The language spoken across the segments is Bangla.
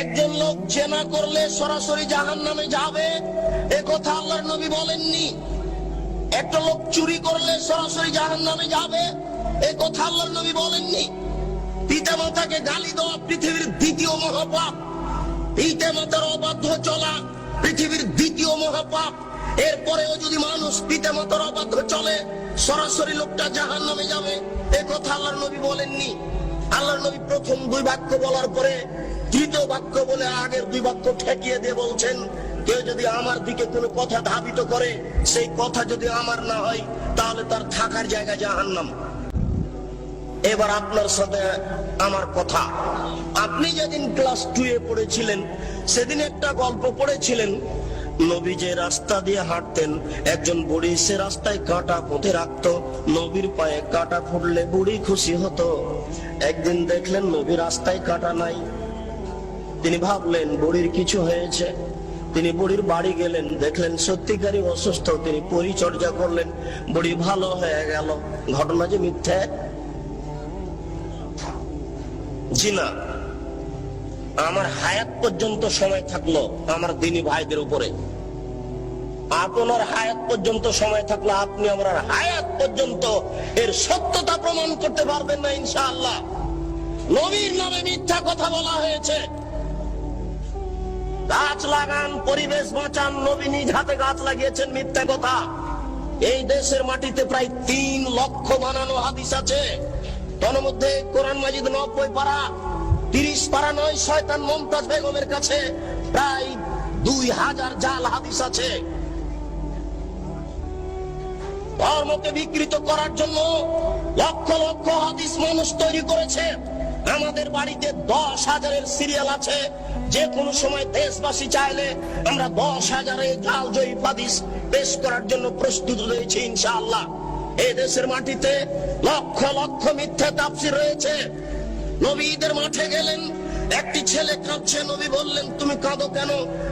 একজন লোক জেনা করলে সরাসরি জাহান নামে যাবে। এ কথা আল্লাহর নবী বলেননি। একটা লোক চুরি করলে সরাসরি জাহান নামে যাবে। এ কথা আল্লাহর নবী বলেননি। পিতা মাতাকে গালি দেওয়া পৃথিবীর দ্বিতীয় মহাপাপ। পিতা মাতার অবাধ্য চলা পৃথিবীর দ্বিতীয় মহাপাপ। এরপরেও যদি মানুষ পিতা মাতার অবাধ্য চলে, সরাসরি লোকটা জাহান নামে যাবে। এ কথা আল্লাহর নবী বলেননি। আল্লাহর নবী প্রথম দুই বাক্য বলার পরে তৃতীয় বাক্য বলে আগের দুই বাক্য ঠেকিয়ে দিয়ে বলছেন, কেউ যদি আমার দিকে কোনো কথা ধাবিত করে, সেই কথা যদি আমার না হয়, তাহলে তার থাকার জায়গা জাহান্নাম। এবার আপনার সাথে আমার কথা। আপনি যেদিন ক্লাস টু এ পড়েছিলেন, সেদিন একটা গল্প পড়েছিলেন। নবী যে রাস্তা দিয়ে হাঁটতেন, একজন বুড়ি সে রাস্তায় কাঁটা পুঁতে রাখতো, নবীর পায়ে কাঁটা ফুটলে বুড়ি খুশি হতো। একদিন দেখলেন নবী রাস্তায় কাঁটা নাই তিনি ভাবলেন, বুড়ির কিছু হয়েছে। তিনি বুড়ির বাড়ি গেলেন, দেখলেন সত্যিকারই অসুস্থ। তিনি পরিচর্যা করলেন, বুড়ি ভালো হয়ে গেল। ঘটনা যে মিথ্যে? জি না। আমার হায়াত পর্যন্ত সময় থাকল আমার দিনী ভাইদের উপরে। আপনার হায়াত পর্যন্ত সময় থাকল আপনি আমার হায়াত পর্যন্ত এর সত্যতা প্রমাণ করতে পারবেন না, ইনশাআল্লাহ। নবীর নামে মিথ্যা কথা বলা হয়েছে। গাছ লাগান, পরিবেশ বাঁচান, নবী নিজ হাতে গাছ লাগিয়েছেন, মিথ্যা কথা। এই দেশের মাটিতে প্রায় তিন লক্ষ বানানো হাদিস আছে। তার মধ্যে কোরআন মাজিদ নব্বই পারা, তিরিশ পারা নয়, শয়তান মমতাজ বেগমের কাছে প্রায় দুই হাজার জাল হাদিস আছে। ধর্মকে বিকৃত করার জন্য লক্ষ লক্ষ হাদিস মানুষ তৈরি করেছে। আমাদের বাড়িতে দশ হাজারের সিরিয়াল আছে। যে কোনো সময় দেশবাসী চাইলে আমরা দশ হাজারে জাল জয়ী হাদিস পেশ করার জন্য প্রস্তুত রয়েছে ইনশাআল্লাহ। এই দেশের মাটিতে লক্ষ লক্ষ মিথ্যা তাপসি রয়েছে। নবীদের মাঠে গেলেন একটি ছেলে কাঁদছে, নবী বললেন, তুমি কাঁদো কেন?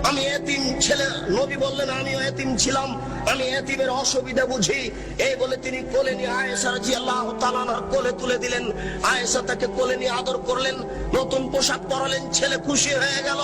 আমি এতিম ছেলে। নবী বললেন, আমিও এতিম ছিলাম। আমি এতিমের অসুবিধা বুঝি। এই বলে তিনি কোলে নিয়ে আয়েশা রাজি আল্লাহ তালানার কোলে তুলে দিলেন। আয়েশা তাকে কোলে নিয়ে আদর করলেন, নতুন পোশাক পরালেন, ছেলে খুশি হয়ে গেল।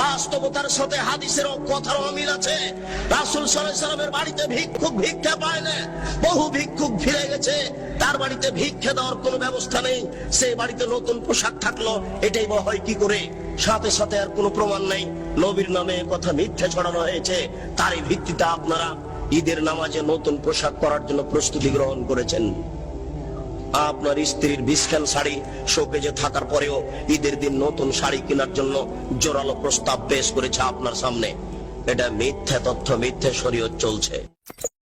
বাস্তবতার সাথে হাদিসের কথার অমিল আছে। রাসুল সাল্লামের বাড়িতে ভিক্ষুক ভিক্ষা পায় না, বহু ভিক্ষুক ফিরে গেছে। তার বাড়িতে ভিক্ষা দেওয়ার কোনো ব্যবস্থা নেই। সে বাড়িতে নতুন পোশাক থাকল। এটাই বা হয় কি করে? সাথে সাথে আর কোনো প্রমাণ নেই। নবীর নামে কথা মিথ্যে ছড়ানো হয়েছে। তারই ভিত্তিতে আপনারা ঈদের নামাজে নতুন পোশাক পরার জন্য প্রস্তুতি গ্রহণ করেছেন। আপনার স্ত্রীর বিস্কান শাড়ি শোকেজে থাকার পরেও ঈদের দিন নতুন শাড়ি কেনার জন্য জোরালো প্রস্তাব পেশ করেছে আপনার সামনে। এটা মিথ্যা তথ্য, মিথ্যে শরীয়ত চলছে।